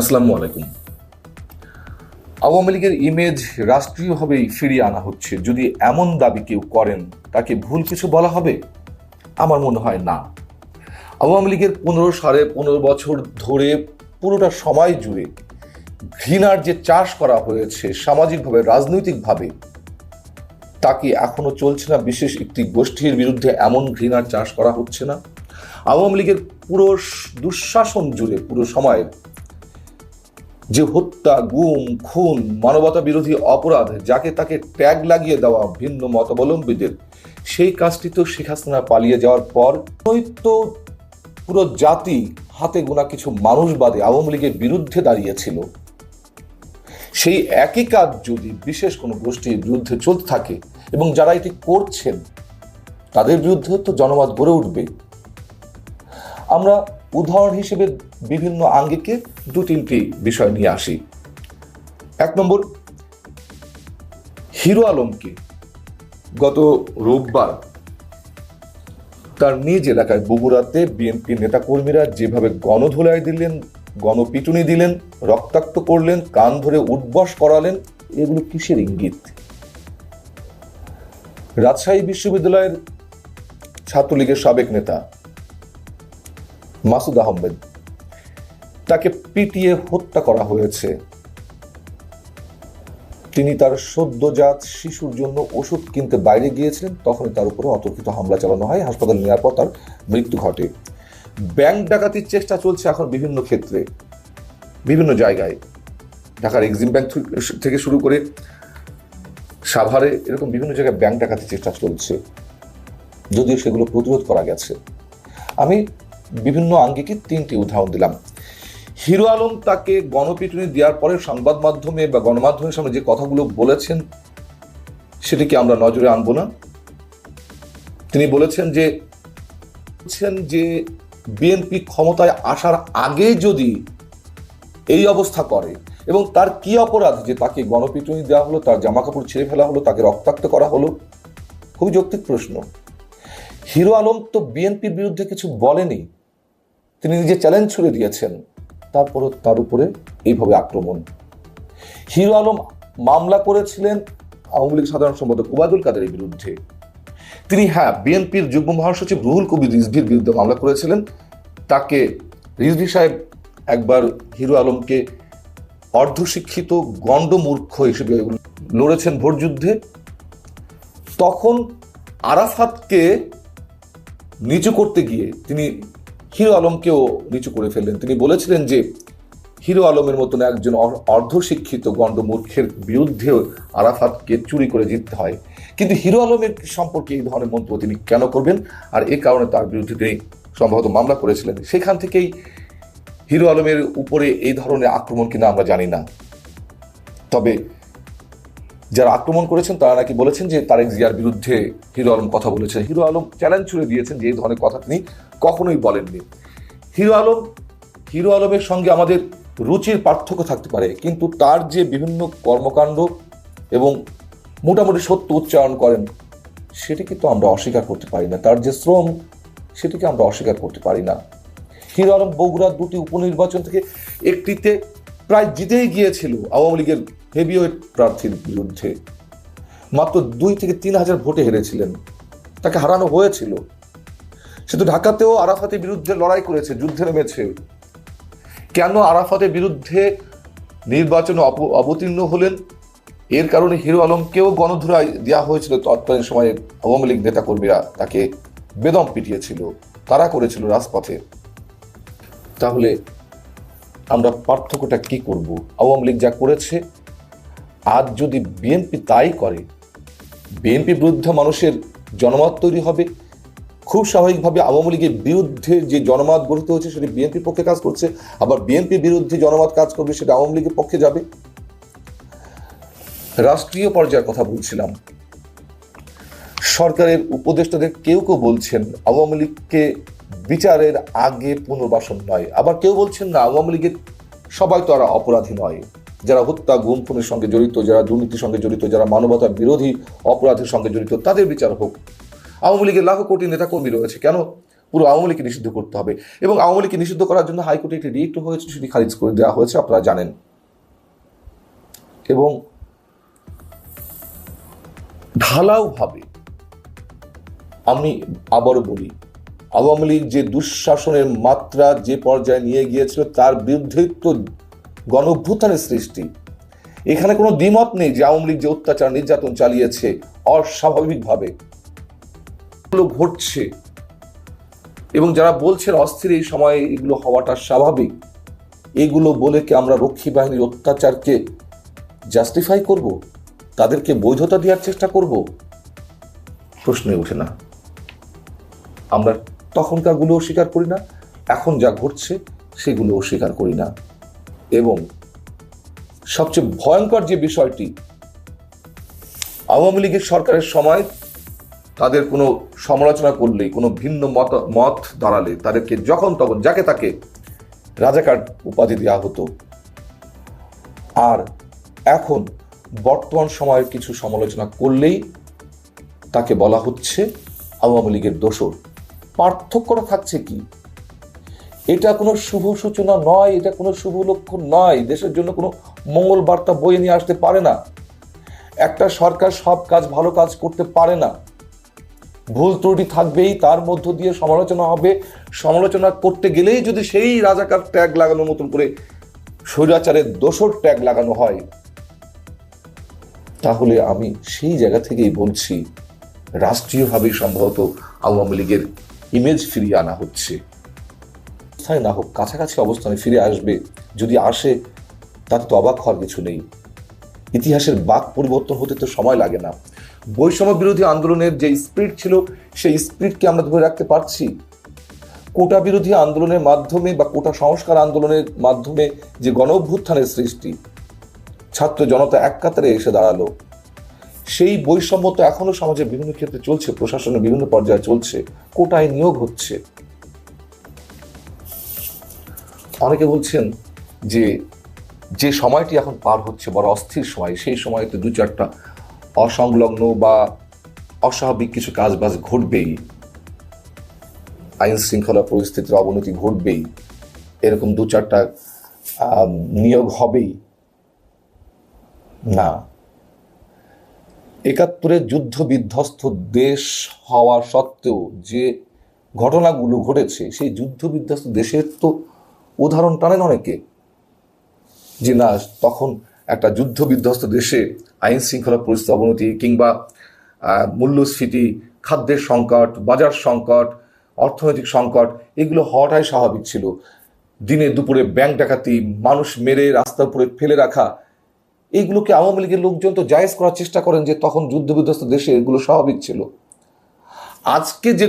আসসালামু আলাইকুম। আওয়ামী লীগের ইমেজ রাষ্ট্রীয়ভাবেই ফিরিয়ে আনা হচ্ছে। যদি এমন দাবি কেউ করেন, তাকে ভুল কিছু বলা হবে? আমার মনে হয় না। আওয়ামী লীগের পনেরো সাড়ে পনেরো বছর ধরে পুরোটা সময় জুড়ে ঘৃণার যে চাষ করা হয়েছে, সামাজিকভাবে, রাজনৈতিকভাবে, তাকে এখনও চলছে না। বিশেষ একটি গোষ্ঠীর বিরুদ্ধে এমন ঘৃণার চাষ করা হচ্ছে না। আওয়ামী লীগের পুরো দুঃশাসন জুড়ে, পুরো সময় যে হত্যা, গুম, খুন মানবতা বিরোধী অপরাধ, যাকে তাকে ট্যাগ লাগিয়ে দেওয়া ভিন্ন মতাবলম্বীদের, সেই কাজটি তো শেখ হাসিনা পালিয়ে যাওয়ার পর তো পুরো জাতি হাতে গোনা কিছু মানুষ বাদে আওয়ামী লীগের বিরুদ্ধে দাঁড়িয়েছিল। সেই একই কাজ যদি বিশেষ কোনো গোষ্ঠীর বিরুদ্ধে চলতে থাকে এবং যারা এটি করছেন, তাদের বিরুদ্ধে তো জনমত গড়ে উঠবে। আমরা উদাহরণ হিসেবে বিভিন্ন আঙ্গিকে দু তিনটি বিষয় নিয়ে আসি। এক নম্বর, হিরো আলমকে গত রোববার তার নিজ এলাকায় বগুড়াতে বিএনপি নেতাকর্মীরা যেভাবে গণধোলাই দিলেন, গণপিটুনি দিলেন, রক্তাক্ত করলেন, কান ধরে উঠবস করালেন, এগুলো কিসের ইঙ্গিত? রাজশাহী বিশ্ববিদ্যালয়ের ছাত্রলীগের সাবেক নেতা মাসুদ আহমেদ। তাকে পিটিয়ে হত্যা করা হয়েছে। তিনি তার সদ্যজাত শিশুর জন্য ওষুধ কিনতে বাইরে গিয়েছিলেন। তখনই তার উপরে অতর্কিত হামলা চালানো হয়। হাসপাতালে নেওয়ার পর তার মৃত্যু ঘটে। ব্যাংক ডাকাতির চেষ্টা চলছে এখন বিভিন্ন ক্ষেত্রে, বিভিন্ন জায়গায়। ঢাকার এক্সিম ব্যাংক থেকে শুরু করে সাভারে এরকম বিভিন্ন জায়গায় ব্যাংক ডাকাতির চেষ্টা চলছে। যদিও সেগুলো প্রতিরোধ করা গেছে। আমি বিভিন্ন আঙ্গিকে তিনটি উদাহরণ দিলাম। হিরো আলম তাকে গণপিটুনি দেওয়ার পরে সংবাদ মাধ্যমে বা গণমাধ্যমের সামনে যে কথাগুলো বলেছেন, সেটিকে আমরা নজরে আনব না। তিনি বলেছেন যে, বলছেন যে বিএনপি ক্ষমতায় আসার আগে যদি এই অবস্থা করে এবং তার কি অপরাধ যে তাকে গণপিটুনি দেওয়া হলো, তার জামা কাপড় ছেড়ে ফেলা হলো, তাকে রক্তাক্ত করা হলো? খুবই যৌক্তিক প্রশ্ন। হিরো আলম তো বিএনপির বিরুদ্ধে কিছু বলেনি। তিনি নিজে চ্যালেঞ্জ ছুড়ে দিয়েছেন। তারপরও তার উপরে এইভাবে আক্রমণ। হিরো আলম মামলা করেছিলেন আওয়ামী লীগ সাধারণ সম্পাদক ওবায়দুল কাদেরের বিরুদ্ধে। তিনি হ্যাঁ বিএনপির যুগ্ম মহাসচিব রুহুল কবির রিজভির বিরুদ্ধে মামলা করেছিলেন। তাকে রিজভি সাহেব একবার হিরো আলমকে অর্ধশিক্ষিত গণ্ডমূর্খ হিসেবে লড়েছেন ভোটযুদ্ধে তখন আরাফাতকে নিচু করতে গিয়ে তিনি হিরো আলমকেও নিচু করে ফেললেন। তিনি বলেছিলেন যে, হিরো আলমের মতন একজন অর্ধশিক্ষিত গণ্ডমূর্খের বিরুদ্ধেও আরাফাতকে চুরি করে জিততে হয়। কিন্তু হিরো আলমের সম্পর্কে এই ধরনের মন্তব্য তিনি কেন করবেন? আর এ কারণে তার বিরুদ্ধে তিনি সম্ভবত মামলা করেছিলেন। সেখান থেকেই হিরো আলমের উপরে এই ধরনের আক্রমণ কিনা আমরা জানি না। তবে যারা আক্রমণ করেছেন, তারা নাকি বলেছেন যে তারেক জিয়ার বিরুদ্ধে হিরো আলম কথা বলেছেন। হিরো আলম চ্যালেঞ্জ ছুড়ে দিয়েছেন যে এই ধরনের কথা তিনি কখনোই বলেননি। হিরো আলম, হিরো আলমের সঙ্গে আমাদের রুচির পার্থক্য থাকতে পারে, কিন্তু তার যে বিভিন্ন কর্মকাণ্ড এবং মোটামুটি সত্য উচ্চারণ করেন সেটিকে তো আমরা অস্বীকার করতে পারি না। তার যে শ্রম, সেটিকে আমরা অস্বীকার করতে পারি না। হিরো আলম বগুড়ার দুটি উপনির্বাচন থেকে একটিতে প্রায় জিতেই গিয়েছিল আওয়ামী লীগের হেভিওয়েট প্রার্থীর বিরুদ্ধে। মাত্র দুই থেকে তিন হাজার ভোটে হেরেছিলেন। তাকে হারানো হয়েছিল। সে তো ঢাকাতেও আরাফাতের বিরুদ্ধে লড়াই করেছে, যুদ্ধে নেমেছে। কেন আরাফাতের বিরুদ্ধে নির্বাচনে অবতীর্ণ হলেন? এর কারণে হিরো আলমকেও গণধুরায় দেওয়া হয়েছিল। তৎকালীন সময়ে আওয়ামী লীগ নেতাকর্মীরা তাকে বেদম পিটিয়েছিল। তারা করেছিল রাজপথে। তাহলে আমরা পার্থক্যটা কি করব? আওয়ামী লীগ যা করেছে আজ যদি বিএনপি তাই করে, বিএনপি বিরুদ্ধে মানুষের জনমত তৈরি হবে, খুব স্বাভাবিকভাবে আওয়ামী লীগের বিরুদ্ধে যে জনমত গঠিত হচ্ছে সেটি বিএনপির পক্ষে কাজ করছে, আবার বিএনপির বিরুদ্ধে জনমত কাজ করবে সেটা আওয়ামী লীগের পক্ষে যাবে। রাষ্ট্রীয় পর্যায়ের কথা বলছিলাম। সরকারের উপদেষ্টাদের কেউ কেউ বলছেন আওয়ামী লীগকে বিচারের আগে পুনর্বাসন নয়। আবার কেউ বলছেন না, আওয়ামী লীগের সবাই তো আর অপরাধী নয়। যারা হত্যা গুম সঙ্গে জড়িত, যারা দুর্নীতির সঙ্গে জড়িত, যারা মানবতার বিরোধী অপরাধের সঙ্গে জড়িত, তাদের বিচার হোক। আওয়ামী লীগের লাখো কোটি নেতাকর্মী রয়েছে। কেন? পুরো আওয়ামী লীগকে নিষিদ্ধ করতে হবে। এবং আওয়ামী লীগকে নিষিদ্ধ করার জন্য হাইকোর্টে একটি রিট হয়েছে, সেটি খারিজ করে দেওয়া হয়েছে, আপনারা জানেন। এবং ঢালাওভাবে আমি আবারও বলি, আওয়ামী লীগ যে দুঃশাসনের মাত্রা যে পর্যায়ে নিয়ে গিয়েছিল, তার বিরুদ্ধে তো গণভ্যুত্থানের সৃষ্টি। এখানে কোনো দ্বিমত নেই যে আওয়ামী লীগ যে অত্যাচার নির্যাতন চালিয়েছে অস্বাভাবিকভাবে। ঘটছে। এবং যারা বলছেন অস্থির এই সময়ে এগুলো হওয়াটা স্বাভাবিক, এগুলো বলে কি আমরা রক্ষী বাহিনীর অত্যাচারকে জাস্টিফাই করব? তাদেরকে বৈধতা দেওয়ার চেষ্টা করব? প্রশ্নে ওঠে না। আমরা তখনকারগুলো অস্বীকার করি না, এখন যা ঘটছে সেগুলো অস্বীকার করি না। এবং সবচেয়ে ভয়ঙ্কর যে বিষয়টি, আওয়ামী লীগের সরকারের সময় তাদের কোনো সমালোচনা করলেই কোনো ভিন্ন মত মত দাঁড়ালে, তাদেরকে যখন তখন যাকে তাকে রাজাকার উপাধি দেওয়া হতো। আর এখন বর্তমান সময়ের কিছু সমালোচনা করলেই তাকে বলা হচ্ছে আওয়ামী লীগের দোষর। পার্থক্যটা থাকছে কি? এটা কোনো শুভ সূচনা নয়, এটা কোনো শুভ লক্ষণ নয়। দেশের জন্য কোনো মঙ্গল বার্তা বয়ে নিয়ে আসতে পারে না। একটা সরকার সব কাজ ভালো কাজ করতে পারে না। ভুল ত্রুটি থাকবেই, তার মধ্য দিয়ে সমালোচনা হবে। সমালোচনা করতে গেলেই যদি সেই রাজাকার ট্যাগ লাগানোর মতন করে স্বৈরাচারের দোষর ট্যাগ লাগানো হয়, তাহলে আমি সেই জায়গা থেকেই বলছি, রাষ্ট্রীয়ভাবেই সম্ভবত আওয়ামী লীগের ইমেজ ফিরিয়ে আনা হচ্ছে। স্থায়ী না হোক কাছাকাছি অবস্থানে ফিরে আসবে, যদি আসে তার তো অবাক হওয়ার কিছু নেই। ইতিহাসের বাক পরিবর্তন হতে তো সময় লাগে না। বৈষম্য বিরোধী আন্দোলনের যে স্পিরিট ছিল, সেই স্পিরিটকে আমরা ধরে রাখতে পারছি। কোটা বিরোধী আন্দোলনের মাধ্যমে বা কোটা সংস্কার আন্দোলনের মাধ্যমে যে গণ অভ্যুত্থানের সৃষ্টি, ছাত্র জনতা এক কাতারে এসে দাঁড়াল। সেই বৈষম্য তো এখনও সমাজের বিভিন্ন ক্ষেত্রে চলছে, প্রশাসনের বিভিন্ন পর্যায়ে চলছে, কোটায় নিয়োগ হচ্ছে। অনেকে বলছেন যে যে সময়টি এখন পার হচ্ছে, বড় অস্থির সময়, সেই সময়তে দু চারটা অসংলগ্ন বা অস্বাভাবিক কিছু কাজবাজ ঘটবেই। আইন শৃঙ্খলা পরিস্থিতির অবনতি ঘটবেই। এরকম দু চারটা নিয়োগ হবেই। না। একাত্তরে যুদ্ধ বিধ্বস্ত দেশ হওয়া সত্ত্বেও যে ঘটনাগুলো ঘটেছে, সেই যুদ্ধ বিধ্বস্ত দেশের তো উদাহরণ টানেন অনেকে যে না, তখন একটা যুদ্ধ বিধ্বস্ত দেশে আইন শৃঙ্খলা পরিস্থিতি অবনতি কিংবা মূল্যস্ফীতি, খাদ্যের সংকট, বাজার সংকট, অর্থনৈতিক সংকট, এগুলো হওয়াটাই স্বাভাবিক ছিল। দিনে দুপুরে ব্যাংক ডাকাতি, মানুষ মেরে রাস্তার উপরে ফেলে রাখা এইগুলোকে আওয়ামী লীগের লোকজন তো জায়েজ করার চেষ্টা করেন যে তখন যুদ্ধ বিধ্বস্ত দেশে এগুলো স্বাভাবিক ছিল। আজকে যে